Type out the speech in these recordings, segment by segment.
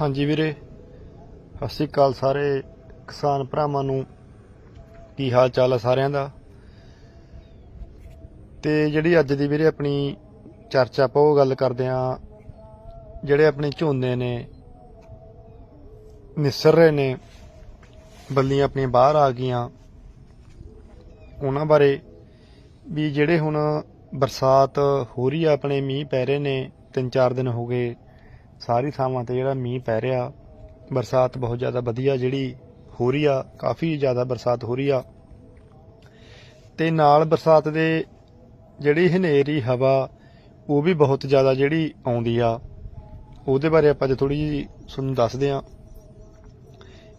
ਹਾਂਜੀ ਵੀਰੇ, ਸਤਿ ਸ਼੍ਰੀ ਅਕਾਲ ਸਾਰੇ ਕਿਸਾਨ ਭਰਾਵਾਂ ਨੂੰ। ਕੀ ਹਾਲ ਚਾਲ ਆ ਸਾਰਿਆਂ ਦਾ? ਤੇ ਜਿਹੜੀ ਅੱਜ ਦੀ ਵੀਰੇ ਆਪਣੀ ਚਰਚਾ ਆਪਾਂ ਉਹ ਗੱਲ ਕਰਦੇ ਆ ਜਿਹੜੇ ਆਪਣੇ ਝੋਨੇ ਨੇ, ਨਿਸਰ ਰਹੇ ਨੇ, ਬੱਲੀਆਂ ਆਪਣੀਆਂ ਬਾਹਰ ਆ ਗਈਆਂ, ਉਹਨਾਂ ਬਾਰੇ ਵੀ ਜਿਹੜੇ ਹੁਣ ਬਰਸਾਤ ਹੋ ਰਹੀ ਆ, ਆਪਣੇ ਮੀਂਹ ਪੈ ਰਹੇ ਨੇ, ਤਿੰਨ ਚਾਰ ਦਿਨ ਹੋ ਗਏ ਸਾਰੀ ਥਾਵਾਂ ਤੇ ਜਿਹੜਾ ਮੀਂਹ ਪੈ ਰਿਹਾ, ਬਰਸਾਤ ਬਹੁਤ ਜ਼ਿਆਦਾ ਵਧੀਆ ਜਿਹੜੀ ਹੋ ਰਹੀ ਆ, ਕਾਫੀ ਜ਼ਿਆਦਾ ਬਰਸਾਤ ਹੋ ਰਹੀ ਆ। ਤੇ ਨਾਲ ਬਰਸਾਤ ਦੇ ਜਿਹੜੀ ਹਨੇਰੀ ਹਵਾ, ਉਹ ਵੀ ਬਹੁਤ ਜ਼ਿਆਦਾ ਜਿਹੜੀ ਆਉਂਦੀ ਆ। ਉਹਦੇ ਬਾਰੇ ਆਪਾਂ ਜੇ ਥੋੜੀ ਜਿਹੀ ਤੁਹਾਨੂੰ ਦੱਸਦੇ ਆ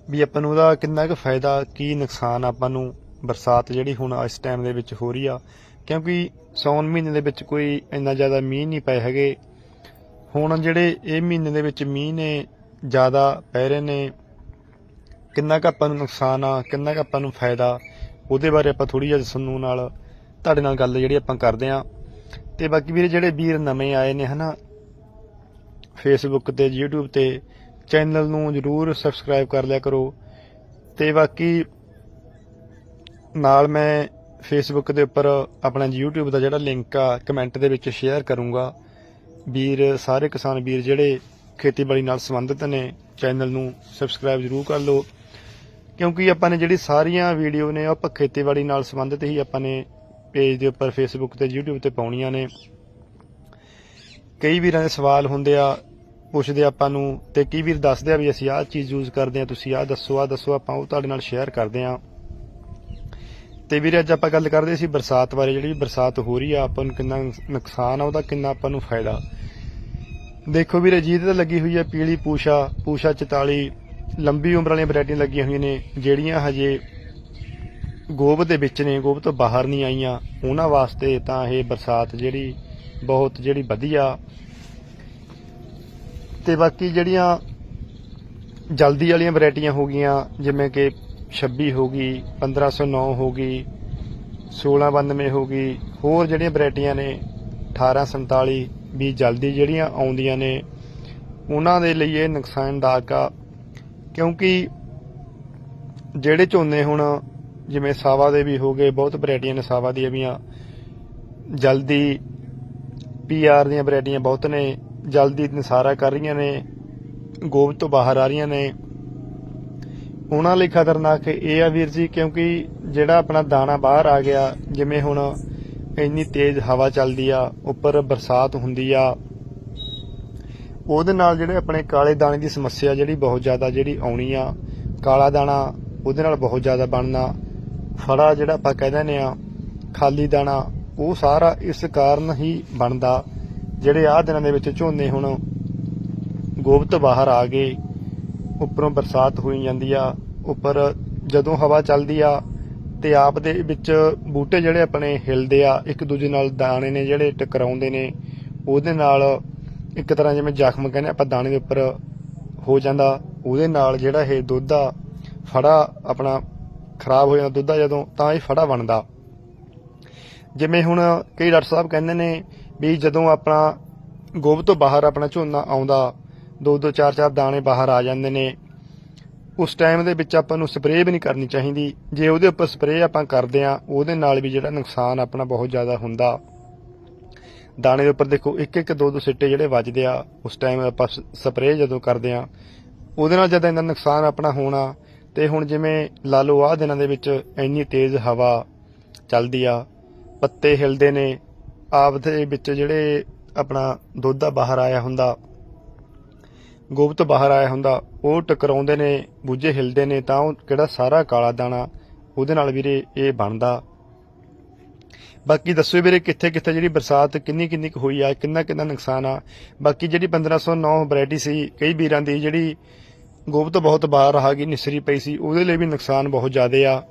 ਵੀ ਆਪਾਂ ਨੂੰ ਉਹਦਾ ਕਿੰਨਾ ਕੁ ਫਾਇਦਾ, ਕੀ ਨੁਕਸਾਨ ਆਪਾਂ ਨੂੰ ਬਰਸਾਤ ਜਿਹੜੀ ਹੁਣ ਇਸ ਟਾਈਮ ਦੇ ਵਿੱਚ ਹੋ ਰਹੀ ਆ। ਕਿਉਂਕਿ ਸੌਣ ਮਹੀਨੇ ਦੇ ਵਿੱਚ ਕੋਈ ਇੰਨਾ ਜ਼ਿਆਦਾ ਮੀਂਹ ਨਹੀਂ ਪਏ ਹੈਗੇ। ਹੁਣ ਜਿਹੜੇ ਇਹ ਮਹੀਨੇ ਦੇ ਵਿੱਚ ਮੀਂਹ ਨੇ ਜ਼ਿਆਦਾ ਪੈ ਰਹੇ ਨੇ, ਕਿੰਨਾ ਕੁ ਆਪਾਂ ਨੂੰ ਨੁਕਸਾਨ ਆ, ਕਿੰਨਾ ਕੁ ਆਪਾਂ ਨੂੰ ਫਾਇਦਾ, ਉਹਦੇ ਬਾਰੇ ਆਪਾਂ ਥੋੜੀ ਜਿਹੀ ਤੁਹਾਨੂੰ ਨਾਲ ਤੁਹਾਡੇ ਨਾਲ ਗੱਲ ਜਿਹੜੀ ਆਪਾਂ ਕਰਦੇ ਆ ਤੇ ਬਾਕੀ ਵੀਰੇ ਜਿਹੜੇ ਵੀਰ ਨਵੇਂ ਆਏ ਨੇ ਹਨਾ ਫੇਸਬੁੱਕ ਤੇ, YouTube ਤੇ, ਚੈਨਲ ਨੂੰ ਜਰੂਰ ਸਬਸਕ੍ਰਾਈਬ ਕਰ ਲਿਆ ਕਰੋ। ਤੇ ਬਾਕੀ ਨਾਲ ਮੈਂ ਫੇਸਬੁੱਕ ਦੇ ਉੱਪਰ ਆਪਣਾ YouTube ਦਾ ਜਿਹੜਾ ਲਿੰਕ ਆ ਕਮੈਂਟ ਦੇ ਵਿੱਚ ਸ਼ੇਅਰ ਕਰੂੰਗਾ। ਵੀਰ, ਸਾਰੇ ਕਿਸਾਨ ਵੀਰ ਜਿਹੜੇ ਖੇਤੀਬਾੜੀ ਨਾਲ ਸੰਬੰਧਿਤ ਨੇ ਚੈਨਲ ਨੂੰ ਸਬਸਕ੍ਰਾਈਬ ਜਰੂਰ ਕਰ ਲਓ। ਕਿਉਂਕਿ ਆਪਾਂ ਨੇ ਜਿਹੜੀ ਸਾਰੀਆਂ ਵੀਡੀਓ ਨੇ, ਉਹ ਆਪਾਂ ਖੇਤੀਬਾੜੀ ਨਾਲ ਸੰਬੰਧਿਤ ਹੀ ਆਪਾਂ ਨੇ ਪੇਜ ਦੇ ਉੱਪਰ ਫੇਸਬੁੱਕ ਤੇ YouTube ਤੇ ਪਾਉਣੀਆਂ ਨੇ। ਕਈ ਵੀਰਾਂ ਦੇ ਸਵਾਲ ਹੁੰਦੇ ਆ, ਪੁੱਛਦੇ ਆਪਾਂ ਨੂੰ, ਤੇ ਕਈ ਵੀਰ ਦੱਸਦੇ ਆ ਵੀ ਅਸੀਂ ਆਹ ਚੀਜ਼ ਯੂਜ਼ ਕਰਦੇ ਆ, ਤੁਸੀਂ ਆਹ ਦੱਸੋ ਆਹ ਦੱਸੋ, ਆਪਾਂ ਉਹ ਤੁਹਾਡੇ ਨਾਲ ਸ਼ੇਅਰ ਕਰਦੇ ਆ। ਤੇ ਵੀਰੇ ਅੱਜ ਆਪਾਂ ਗੱਲ ਕਰਦੇ ਸੀ ਬਰਸਾਤ ਬਾਰੇ, ਜਿਹੜੀ ਬਰਸਾਤ ਹੋ ਰਹੀ ਆ, ਆਪਾਂ ਨੂੰ ਕਿੰਨਾ ਨੁਕਸਾਨ ਆ, ਉਹਦਾ ਕਿੰਨਾ ਆਪਾਂ ਨੂੰ ਫਾਇਦਾ। ਦੇਖੋ ਵੀਰੇ ਜੀਤ ਤੇ ਲੱਗੀ ਹੋਈ ਹੈ ਪੀਲੀ ਪੂਸ਼ਾ ਪੂਸ਼ਾ 44 ਲੰਬੀ ਉਮਰ ਵਾਲੀਆਂ ਵੈਰਾਈਟੀਆਂ ਲੱਗੀਆਂ ਹੋਈਆਂ ਨੇ, ਜਿਹੜੀਆਂ ਹਜੇ ਗੋਬ ਦੇ ਵਿੱਚ ਨੇ, ਗੋਬ ਤੋਂ ਬਾਹਰ ਨਹੀਂ ਆਈਆਂ, ਉਹਨਾਂ ਵਾਸਤੇ ਤਾਂ ਇਹ ਬਰਸਾਤ ਜਿਹੜੀ ਬਹੁਤ ਜਿਹੜੀ ਵਧੀਆ। ਤੇ ਬਾਕੀ ਜਿਹੜੀਆਂ ਜਲਦੀ ਵਾਲੀਆਂ ਵੈਰਾਈਟੀਆਂ ਹੋ ਗਈਆਂ, ਜਿਵੇਂ ਕਿ 26 ਹੋ ਗਈ 1509 ਹੋ ਗਈ 1692 ਹੋ ਗਈ, ਹੋਰ ਜਿਹੜੀਆਂ ਵੈਰਾਈਟੀਆਂ ਨੇ 1847 ਵੀ ਜਲਦੀ ਜਿਹੜੀਆਂ ਆਉਂਦੀਆਂ ਨੇ, ਉਹਨਾਂ ਦੇ ਲਈ ਇਹ ਨੁਕਸਾਨਦਾਇਕ ਆ। ਕਿਉਂਕਿ ਜਿਹੜੇ ਝੋਨੇ ਹੁਣ ਜਿਵੇਂ ਸਾਵਾ ਦੇ ਵੀ ਹੋ ਗਏ, ਬਹੁਤ ਵੈਰਾਈਟੀਆਂ ਨੇ ਸਾਵਾ ਦੀਆਂ ਵੀ ਆ। ਜਲਦੀ ਪੀਆਰ ਦੀਆਂ ਵੈਰਾਈਟੀਆਂ ਬਹੁਤ ਨੇ, ਜਲਦੀ ਨਸਾਰਾ ਕਰ ਰਹੀਆਂ ਨੇ, ਗੋਬ ਤੋਂ ਬਾਹਰ ਆ ਰਹੀਆਂ ਨੇ। ਉਹਨਾਂ ਲਈ ਖਤਰਨਾਕ ਇਹ ਆ ਵੀਰ ਜੀ, ਕਿਉਂਕਿ ਜਿਹੜਾ ਆਪਣਾ ਦਾਣਾ ਬਾਹਰ ਆ ਗਿਆ, ਜਿਵੇਂ ਹੁਣ ਇੰਨੀ ਤੇਜ਼ ਹਵਾ ਚੱਲਦੀ ਆ, ਉੱਪਰ ਬਰਸਾਤ ਹੁੰਦੀ ਆ, ਉਹਦੇ ਨਾਲ ਜਿਹੜੇ ਆਪਣੇ ਕਾਲੇ ਦਾਣੇ ਦੀ ਸਮੱਸਿਆ ਜਿਹੜੀ ਬਹੁਤ ਜ਼ਿਆਦਾ ਜਿਹੜੀ ਆਉਣੀ ਆ, ਕਾਲਾ ਦਾਣਾ ਉਹਦੇ ਨਾਲ ਬਹੁਤ ਜ਼ਿਆਦਾ ਬਣਨਾ, ਫੜਾ ਜਿਹੜਾ ਆਪਾਂ ਕਹਿ ਦਿੰਦੇ ਆ, ਖਾਲੀ ਦਾਣਾ, ਉਹ ਸਾਰਾ ਇਸ ਕਾਰਨ ਹੀ ਬਣਦਾ, ਜਿਹੜੇ ਆਹ ਦਿਨਾਂ ਦੇ ਵਿੱਚ ਝੋਨੇ ਹੁਣ ਗੋਬ ਬਾਹਰ ਆ ਗਏ ਉੱਪਰੋਂ ਬਰਸਾਤ ਹੋਈ ਜਾਂਦੀ ਆ, ਉੱਪਰ ਜਦੋਂ ਹਵਾ ਚੱਲਦੀ ਆ ਤੇ ਆਪ ਦੇ ਵਿੱਚ ਬੂਟੇ ਜਿਹੜੇ ਆਪਣੇ ਹਿਲਦੇ ਆ, ਇੱਕ ਦੂਜੇ ਨਾਲ ਦਾਣੇ ਨੇ ਜਿਹੜੇ ਟਕਰਾਉਂਦੇ ਨੇ, ਉਹਦੇ ਨਾਲ ਇੱਕ ਤਰ੍ਹਾਂ ਜਿਵੇਂ ਜ਼ਖਮ ਕਹਿੰਦੇ ਆਪਾਂ ਦਾਣੇ ਦੇ ਉੱਪਰ ਹੋ ਜਾਂਦਾ, ਉਹਦੇ ਨਾਲ ਜਿਹੜਾ ਇਹ ਦੁੱਧ ਆ, ਫੜਾ ਆਪਣਾ ਖਰਾਬ ਹੋ ਜਾਂਦਾ ਦੁੱਧ ਆ ਜਦੋਂ, ਤਾਂ ਇਹ ਫੜਾ ਬਣਦਾ। ਜਿਵੇਂ ਹੁਣ ਕਈ ਡਾਕਟਰ ਸਾਹਿਬ ਕਹਿੰਦੇ ਨੇ ਵੀ ਜਦੋਂ ਆਪਣਾ ਗੋਬ ਤੋਂ ਬਾਹਰ ਆਪਣਾ ਝੋਨਾ ਆਉਂਦਾ ਦੋ ਦੋ ਚਾਰ ਚਾਰ ਦਾਣੇ ਬਾਹਰ ਆ ਜਾਂਦੇ ਨੇ। ਉਸ ਟਾਈਮ ਦੇ ਵਿੱਚ ਆਪਾਂ ਨੂੰ ਸਪਰੇਅ ਵੀ ਨਹੀਂ ਕਰਨੀ ਚਾਹੀਦੀ। ਜੇ ਉਹਦੇ ਉੱਪਰ ਸਪਰੇਅ ਆਪਾਂ ਕਰਦੇ ਆ ਉਹਦੇ ਨਾਲ ਵੀ ਜਿਹੜਾ ਨੁਕਸਾਨ ਆਪਣਾ ਬਹੁਤ ਜ਼ਿਆਦਾ ਹੁੰਦਾ। ਦਾਣੇ ਦੇ ਉੱਪਰ ਦੇਖੋ, ਇੱਕ ਇੱਕ ਦੋ ਦੋ ਸਿੱਟੇ ਜਿਹੜੇ ਵੱਜਦੇ ਆ, ਉਸ ਟਾਈਮ ਆਪਾਂ ਸਪਰੇਅ ਜਦੋਂ ਕਰਦੇ ਆ ਉਹਦੇ ਨਾਲ ਜਦੋਂ ਇੰਨਾ ਨੁਕਸਾਨ ਆਪਣਾ ਹੋਣਾ, ਤੇ ਹੁਣ ਜਿਵੇਂ ਲਾ ਲਓ ਆਹ ਦਿਨਾਂ ਦੇ ਵਿੱਚ ਇੰਨੀ ਤੇਜ਼ ਹਵਾ ਚੱਲਦੀ ਆ, ਪੱਤੇ ਹਿਲਦੇ ਨੇ ਆਪ ਦੇ ਵਿੱਚ ਜਿਹੜੇ ਆਪਣਾ ਦੁੱਧ ਆ ਬਾਹਰ ਆਇਆ ਹੁੰਦਾ ਗੁਪਤ ਬਾਹਰ ਆਇਆ ਹੁੰਦਾ, ਉਹ ਟਕਰਾਉਂਦੇ ਨੇ, ਬੂਝੇ ਹਿਲਦੇ ਨੇ, ਤਾਂ ਉਹ ਕਿਹੜਾ ਸਾਰਾ ਕਾਲਾ ਦਾਣਾ ਉਹਦੇ ਨਾਲ ਵੀਰੇ ਇਹ ਬਣਦਾ। ਬਾਕੀ ਦੱਸੋ ਵੀਰੇ ਕਿੱਥੇ ਕਿੱਥੇ ਜਿਹੜੀ ਬਰਸਾਤ ਕਿੰਨੀ ਕਿੰਨੀ ਕੁ ਹੋਈ ਆ, ਕਿੰਨਾ ਕਿੰਨਾ ਨੁਕਸਾਨ ਆ। ਬਾਕੀ ਜਿਹੜੀ 1509 ਵੈਰਾਈਟੀ ਸੀ, ਕਈ ਵੀਰਾਂ ਦੀ ਜਿਹੜੀ ਗੋਬ ਬਹੁਤ ਬਾਹਰ ਆ ਗਈ, ਨਿਸਰੀ ਪਈ ਸੀ, ਉਹਦੇ ਲਈ ਵੀ ਨੁਕਸਾਨ ਬਹੁਤ ਜ਼ਿਆਦਾ ਆ।